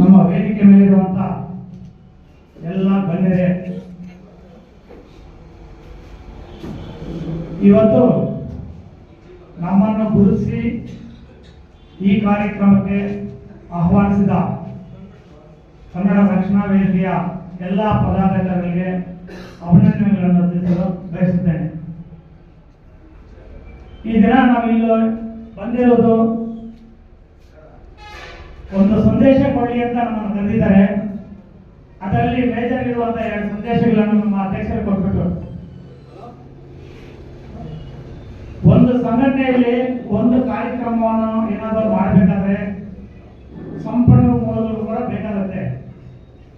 ನಮ್ಮ ವೇದಿಕೆ ಮೇಲಿರುವಂತ ಎಲ್ಲ ಗಣ್ಯರೇ, ಇವತ್ತು ನಮ್ಮನ್ನು ಗುರುತಿಸಿ ಈ ಕಾರ್ಯಕ್ರಮಕ್ಕೆ ಆಹ್ವಾನಿಸಿದ ಕನ್ನಡ ರಕ್ಷಣಾ ವೇದಿಕೆಯ ಎಲ್ಲ ಪದಾಧಿಕಾರಿಗಳಿಗೆ ಅಭಿನಂದನೆಗಳನ್ನು ತಿಳಿಸಲು ಬಯಸುತ್ತೇನೆ. ಈ ದಿನ ನಾವು ಇಲ್ಲಿ ಬಂದಿರೋದು ಒಂದು ಸಂದೇಶ ಕೊಡಲಿ ಅಂತ ನಮ್ಮನ್ನು ಕರೆದಿದ್ದಾರೆ. ಅದರಲ್ಲಿ ಮೇಜರ್ ಇರುವಂತಹ ಎರಡು ಸಂದೇಶಗಳನ್ನು ನಮ್ಮ ಅಧ್ಯಕ್ಷರು ಕೊಟ್ಬಿಟ್ಟು ಒಂದು ಸಂಘಟನೆಯಲ್ಲಿ ಒಂದು ಕಾರ್ಯಕ್ರಮವನ್ನು ಏನಾದರೂ ಮಾಡಬೇಕಾದ್ರೆ ಸಂಪನ್ಮೂಲಗಳು ಕೂಡ ಬೇಕಾಗುತ್ತೆ.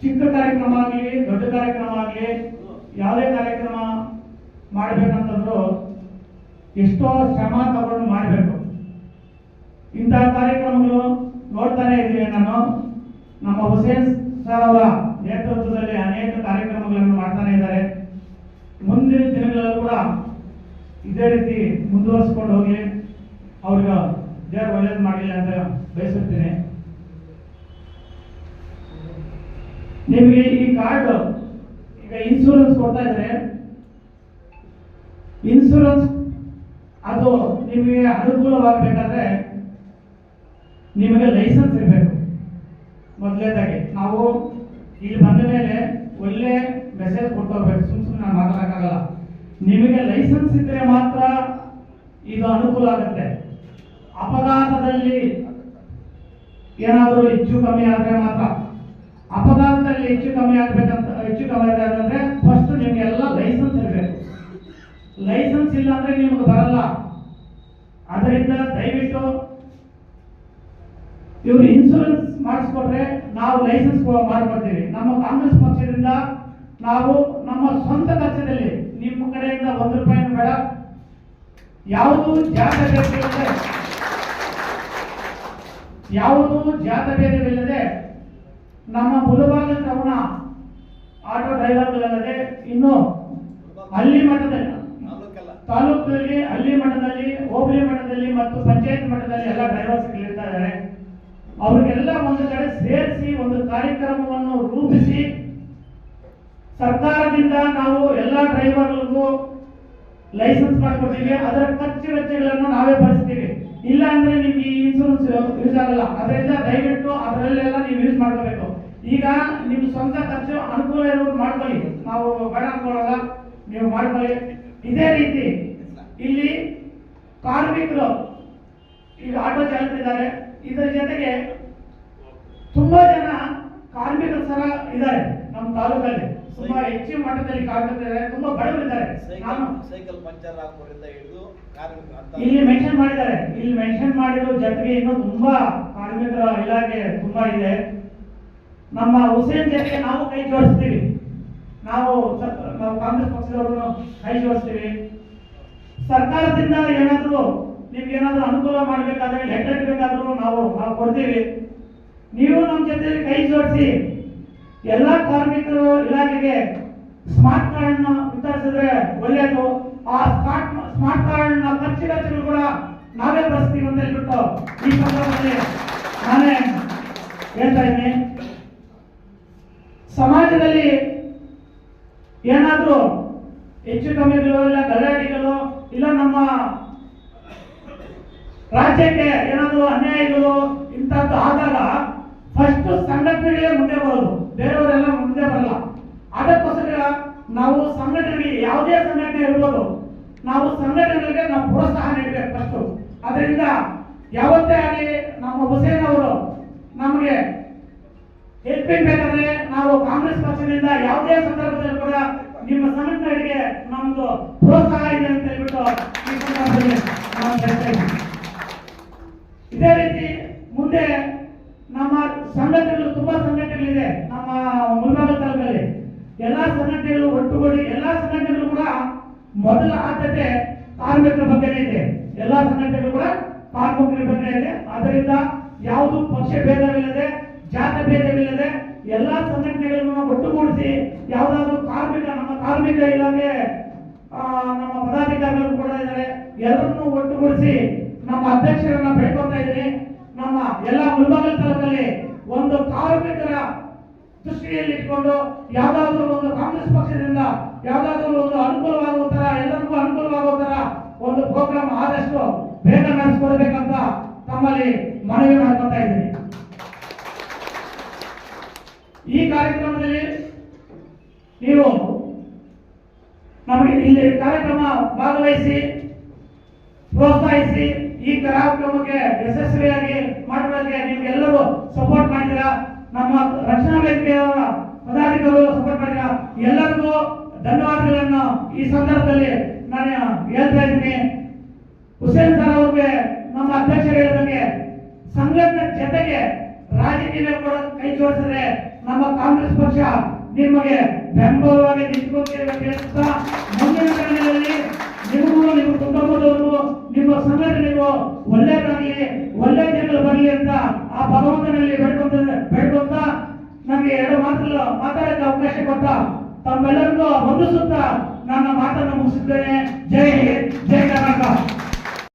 ಚಿಕ್ಕ ಕಾರ್ಯಕ್ರಮ ಆಗಲಿ, ದೊಡ್ಡ ಕಾರ್ಯಕ್ರಮ ಆಗಲಿ, ಯಾವುದೇ ಕಾರ್ಯಕ್ರಮ ಮಾಡಬೇಕಂತಂದ್ರು ಎಷ್ಟೋ ಶ್ರಮ ತಗೊಂಡು ಮಾಡಬೇಕು. ಇಂತಹ ಕಾರ್ಯಕ್ರಮಗಳು ನೋಡ್ತಾನೆ ಇದ್ದೀವಿ ನಾನು ನಮ್ಮ ಹುಸೇನ್ ಸರ್ ಅವರ ನೇತೃತ್ವದಲ್ಲಿ ಅನೇಕ ಕಾರ್ಯಕ್ರಮಗಳನ್ನು ಮಾಡ್ತಾನೆ ಇದ್ದಾರೆ. ಮುಂದಿನ ದಿನಗಳಲ್ಲೂ ಕೂಡ ಇದೇ ರೀತಿ ಮುಂದುವರಿಸ್ಕೊಂಡು ಹೋಗಿ ಅವ್ರಿಗೆ ದೇವರು ಒಳ್ಳೇದು ಮಾಡಲಿ ಅಂತ ಬಯಸುತ್ತೇನೆ. ನಿಮಗೆ ಈ ಕಾರ್ಡ್ ಈಗ ಇನ್ಶೂರೆನ್ಸ್ ಕೊಡ್ತಾ ಇದ್ರೆ ಇನ್ಶೂರೆನ್ಸ್ ಅದು ನಿಮಗೆ ಅನುಕೂಲವಾಗಬೇಕಾದ್ರೆ ನಿಮಗೆ ಲೈಸೆನ್ಸ್ ಇರಬೇಕು. ಮೊದಲನೇದಾಗಿ ನಾವು ಇಲ್ಲಿ ಬಂದ ಮೇಲೆ ಒಳ್ಳೆ ಮೆಸೇಜ್ ಕೊಟ್ಟು ಹೋಗ್ಬೇಕು. ಸುಮ್ ಸುಮ್ಮನೆ ಮಾತಾಡೋಕ್ಕಾಗಲ್ಲ. ನಿಮಗೆ ಲೈಸೆನ್ಸ್ ಇದ್ದರೆ ಮಾತ್ರ ಇದು ಅನುಕೂಲ ಆಗುತ್ತೆ. ಅಪಘಾತದಲ್ಲಿ ಏನಾದರೂ ಹೆಚ್ಚು ಕಮ್ಮಿ ಆದರೆ ಮಾತ್ರ. ಅಪಘಾತದಲ್ಲಿ ಹೆಚ್ಚು ಕಮ್ಮಿ ಆಗಬೇಕಂತ, ಹೆಚ್ಚು ಕಮ್ಮಿ ಆದ್ರೆ ಫಸ್ಟ್ ನಿಮ್ಗೆ ಎಲ್ಲ ಲೈಸೆನ್ಸ್ ಇರಬೇಕು. ಲೈಸೆನ್ಸ್ ಇಲ್ಲ ಅಂದ್ರೆ ನಿಮ್ಗೆ ಬರಲ್ಲ. ಅದರಿಂದ ದಯವಿಟ್ಟು ಇವ್ರು ಇನ್ಶೂರೆನ್ಸ್ ಮಾಡಿಸ್ಕೊಟ್ರೆ ನಾವು ಲೈಸೆನ್ಸ್ ಮಾಡ್ಕೊಡ್ತೀವಿ. ನಮ್ಮ ಕಾಂಗ್ರೆಸ್ ಪಕ್ಷದಿಂದ ನಾವು ನಮ್ಮ ಸ್ವಂತ ಖರ್ಚದಲ್ಲಿ ನಿಮ್ಮ ಕಡೆಯಿಂದ ಒಂದು ರೂಪಾಯಿ ಬೇಡ. ಯಾವುದು ಜಾತಭೇದವಿಲ್ಲದೆ ಯಾವುದು ಜಾತಭೇದವಿಲ್ಲದೆ ನಮ್ಮ ಮುಳುಬಾಗ ಟೌನ ಆಟೋ ಡ್ರೈವರ್ಗಳಲ್ಲದೆ ಇನ್ನು ಹಳ್ಳಿ ಮಟ್ಟದಲ್ಲಿ, ತಾಲೂಕಲ್ಲಿ ಹಳ್ಳಿ ಮಟ್ಟದಲ್ಲಿ, ಹೋಬಳಿ ಮಟ್ಟದಲ್ಲಿ ಮತ್ತು ಪಂಚಾಯತ್ ಮಟ್ಟದಲ್ಲಿ ಎಲ್ಲ ಡ್ರೈವರ್ಸ್ಗಳಿರ್ತಾರೆ ಅವರಿಗೆಲ್ಲ ಒಂದು ಕಡೆ ಸೇರಿಸಿ ಒಂದು ಕಾರ್ಯಕ್ರಮವನ್ನು ರೂಪಿಸಿ, ಸರ್ಕಾರದಿಂದ ನಾವು ಎಲ್ಲ ಡ್ರೈವರ್ಗಳಿಗೂ ಲೈಸೆನ್ಸ್ ಮಾಡ್ಕೊಡ್ತೀವಿ ಅದರ ಖರ್ಚು ವೆಚ್ಚಗಳನ್ನು ನಾವೇ ಭರಿಸ್ತೀವಿ. ಇಲ್ಲ ಅಂದ್ರೆ ನಿಮ್ಗೆ ಈ ಇನ್ಸೂರೆನ್ಸ್ ಯೂಸ್ ಆಗಲ್ಲ. ಅದರಿಂದ ದಯವಿಟ್ಟು ಅದರಲ್ಲೆಲ್ಲ ನೀವು ಯೂಸ್ ಮಾಡ್ಕೋಬೇಕು. ಈಗ ನಿಮ್ ಸ್ವಂತ ಖರ್ಚು ಅನುಕೂಲ ಇರೋರು ಮಾಡ್ಕೊಳ್ಳಿ. ನಾವು ಬೇಡ ಅನ್ಕೊಳ್ಳಲ್ಲ ನೀವು ಮಾಡ್ಕೊಳ್ಳಿ. ಇದೇ ರೀತಿ ಇಲ್ಲಿ ಕಾರ್ಮಿಕರು ಈಗ ಆಟೋ ಚಾಲಕರಿದ್ದಾರೆ. ಇದರ ಜೊತೆಗೆ ತುಂಬಾ ಜನ ಕಾರ್ಮಿಕರು ಸಹ ಇದ್ದಾರೆ ನಮ್ಮ ತಾಲೂಕಲ್ಲಿ. ತುಂಬಾ ಹೆಚ್ಚಿನ ಮಟ್ಟದಲ್ಲಿ ಕಾರ್ಮಿಕರಿದ್ದಾರೆ ತುಂಬಾ ಬಡವರಿದ್ದಾರೆ ನಾನು ಸೈಕಲ್ ಪಂಚರ್ ಹಾಕೋರಿಂದ ಹಿಡಿದು ಇಲ್ಲಿ ಮೆನ್ಷನ್ ಮಾಡಿದ್ದಾರೆ. ಇಲ್ಲಿ ಮೆನ್ಷನ್ ಮಾಡಿರೋ ಜೊತೆಗೆ ಇನ್ನೂ ತುಂಬಾ ಕಾರ್ಮಿಕರ ಇಲಾಖೆ ತುಂಬಾ ಇದೆ. ನಮ್ಮ ಹುಸೇನ್ ಜೊತೆ ನಾವು ಕೈ ಜೋಡಿಸ್ತೀವಿ. ನಾವು ನಾವು ಕಾಂಗ್ರೆಸ್ ಪಕ್ಷದವರು ಕೈ ಜೋಡಿಸ್ತೀವಿ. ಸರ್ಕಾರದಿಂದ ಏನಾದ್ರು ನಿಮ್ಗೆ ಏನಾದ್ರೂ ಅನುಕೂಲ ಮಾಡ್ಬೇಕಾದ್ರೆ ಲೆಟರ್ ಬೇಕಾದ್ರೂ ನಾವು ನಾವು ಕೊಡ್ತೀವಿ. ನೀವು ನಮ್ಮ ಜೊತೆ ಕೈ ಜೋಡಿಸಿ. ಎಲ್ಲಾ ಕಾರ್ಮಿಕರು, ಇಲಾಖೆಗೆ ಸ್ಮಾರ್ಟ್ ಕಾರ್ಡ್ ವಿತರಿಸಿದ್ರೆ ಒಳ್ಳೆಯದು ಆ ಸ್ಮಾರ್ಟ್ ಸ್ಮಾರ್ಟ್ ಕಾರ್ಡ್ನ ಖರ್ಚು ವೆಚ್ಚಗಳು ಕೂಡ ನಾವೇ ಬಳಸ್ತೀವಿ ಅಂತ ಹೇಳ್ಬಿಟ್ಟು ಈ ಸಂದರ್ಭದಲ್ಲಿ ನಾನೇ ಹೇಳ್ತಾ ಇದ್ದೀನಿ. ಸಮಾಜದಲ್ಲಿ ಏನಾದರೂ ಹೆಚ್ಚು ಕಮ್ಮಿಗಳು ಇಲ್ಲ ಗಲಾಟೆಗಳು, ಇಲ್ಲ ನಮ್ಮ ರಾಜ್ಯಕ್ಕೆ ಏನಾದರೂ ಅನ್ಯಾಯಗಳು ಇಂಥದ್ದು ಆದಾಗ ಫಸ್ಟ್ ಸಂಘಟನೆಗಳೇ ಮುಂದೆ ಬರೋದು. ಬೇರೆಯವರೆಲ್ಲ ಮುಂದೆ ಬರಲ್ಲ. ಅದಕ್ಕೋಸ್ಕರ ನಾವು ಸಂಘಟನೆಗಳಿಗೆ ಯಾವುದೇ ಸಂಘಟನೆ ಇರ್ಬೋದು, ನಾವು ಸಂಘಟನೆಗಳಿಗೆ ನಾವು ಪ್ರೋತ್ಸಾಹ ನೀಡಬೇಕು ಫಸ್ಟ್ ಅದರಿಂದ ಯಾವತ್ತೇ ಆಗಲಿ ನಮ್ಮ ಹುಸೇನ್ ಅವರು ನಮಗೆ ಹೆಲ್ಪಿಂಗ್ ಬೇಕಾದ್ರೆ ನಾವು ಕಾಂಗ್ರೆಸ್ ಪಕ್ಷದಿಂದ ಯಾವುದೇ ಸಂದರ್ಭದಲ್ಲಿ ಕೂಡ ನಿಮ್ಮ ಸಂಘಟನೆಗಳಿಗೆ ನಮ್ದು ಪ್ರೋತ್ಸಾಹ ಇದೆ ಅಂತ ಹೇಳ್ಬಿಟ್ಟು ಈ ನಾನು ಹೇಳ್ತಾ ಇದ್ದೀನಿ. ಇದೇ ರೀತಿ ಮುಂದೆ ನಮ್ಮ ಸಂಘಟನೆಗಳು ತುಂಬಾ ಸಂಘಟನೆಗಳಿದೆ ನಮ್ಮ ಮುಲ್ಬಾಗ ತಾಲೂಕಲ್ಲಿ ಎಲ್ಲಾ ಸಂಘಟನೆಗಳು ಒಟ್ಟುಗೂಡಿ ಎಲ್ಲಾ ಸಂಘಟನೆಗಳು ಕೂಡ ಮೊದಲ ಆದ್ಯತೆ ಕಾರ್ಮಿಕರ ಬಗ್ಗೆ ಇದೆ. ಎಲ್ಲಾ ಸಂಘಟನೆಗಳು ಕೂಡ ಕಾರ್ಮಿಕರ ಬಗ್ಗೆ ಇದೆ. ಅದರಿಂದ ಯಾವುದು ಪಕ್ಷ ಭೇದವಿಲ್ಲದೆ, ಜಾತ ಭೇದವಿಲ್ಲದೆ ಎಲ್ಲಾ ಸಂಘಟನೆಗಳನ್ನು ಒಟ್ಟುಗೂಡಿಸಿ ಯಾವುದಾದ್ರೂ ಕಾರ್ಮಿಕ, ನಮ್ಮ ಕಾರ್ಮಿಕ ಇಲಾಖೆ ನಮ್ಮ ಪದಾಧಿಕಾರಿಗಳು ಕೂಡ ಇದ್ದಾರೆ. ಎಲ್ಲರನ್ನೂ ಒಟ್ಟುಗೂಡಿಸಿ ನಮ್ಮ ಅಧ್ಯಕ್ಷರನ್ನ ಬೇಡ್ಕೊತಾ ಇದ್ದೀನಿ. ನಮ್ಮ ಎಲ್ಲ ಮುಲ್ಬಾಗಲ್ ತಾಲೂಕಲ್ಲಿ ಒಂದು ಕಾರ್ಮಿಕ ದೃಷ್ಟಿಯಲ್ಲಿ ಇಟ್ಕೊಂಡು ಯಾವ್ದಾದ್ರು ಒಂದು ಕಾಂಗ್ರೆಸ್ ಪಕ್ಷದಿಂದ, ಯಾವ್ದಾದ್ರು ಒಂದು ಅನುಕೂಲವಾಗುವ ತರ, ಎಲ್ಲರಿಗೂ ಅನುಕೂಲವಾಗುವ ತರ ಒಂದು ಪ್ರೋಗ್ರಾಮ್ ಆದಷ್ಟು ಬೇಗ ನಡೆಸ್ಕೊಡ್ಬೇಕಂತ ತಮ್ಮಲ್ಲಿ ಮನವಿ ಮಾಡ್ಕೊತಾ ಇದ್ದೀನಿ. ಈ ಕಾರ್ಯಕ್ರಮದಲ್ಲಿ ನೀವು ನಮಗೆ ಇಲ್ಲಿ ಕಾರ್ಯಕ್ರಮ ಭಾಗವಹಿಸಿ, ಪ್ರೋತ್ಸಾಹಿಸಿ, ಈ ಕಾರ್ಯಕ್ರಮಕ್ಕೆ ಯಶಸ್ವಿಯಾಗಿ ಮಾಡುವುದಕ್ಕೆ ನಿಮ್ಗೆಲ್ಲರೂ ಸಪೋರ್ಟ್ ಮಾಡಿದ್ದೀರಾ? ನಮ್ಮ ರಕ್ಷಣಾ ವೇದಿಕೆಯ ಪದಾಧಿಕಾರಿಗಳು ಸಪೋರ್ಟ್ ಎಲ್ಲರಿಗೂ ಧನ್ಯವಾದಗಳನ್ನು ಈ ಸಂದರ್ಭದಲ್ಲಿ ನಾನು ಹೇಳ್ತಾ ಇದ್ದೀನಿ. ಹುಸೇನ್ ಸರ್ ಅವ್ರಿಗೆ, ನಮ್ಮ ಅಧ್ಯಕ್ಷರು ಹೇಳಿದಂಗೆ ಸಂಘಟನೆ ಜೊತೆಗೆ ರಾಜಕೀಯ ಕೂಡ ಕೈ ಜೋಡಿಸಿದ್ರೆ ನಮ್ಮ ಕಾಂಗ್ರೆಸ್ ಪಕ್ಷ ನಿಮಗೆ ಬೆಂಬಲವಾಗಿ ಹೇಳ್ತಾ ಮುಂದಿನ ದಿನಗಳಲ್ಲಿ ನಿಮಗೂ ನಿಮ್ಮ ಕುಟುಂಬದವರು, ನಿಮ್ಮ ಸಂಘಟನೆಗೂ ಒಳ್ಳೆಯದಾಗಲಿ, ಒಳ್ಳೆ ದಿನಗಳು ಬರಲಿ ಅಂತ ಆ ಭಗವಂತನಲ್ಲಿ ಬೇಡ್ಕೊಂತ ಬೇಡ್ಕೊಂತ ನಮಗೆ ಎರಡು ಮಾತುಗಳು ಮಾತಾಡಕ್ಕೆ ಅವಕಾಶ ಕೊಟ್ಟ ತಮ್ಮೆಲ್ಲರಿಗೂ ಹೊಂದಿಸುತ್ತಾ ನನ್ನ ಮಾತನ್ನು ಮುಗಿಸಿದ್ದೇನೆ. ಜೈ ಹಿಂದ್, ಜೈ ಕರ್ನಾಟಕ.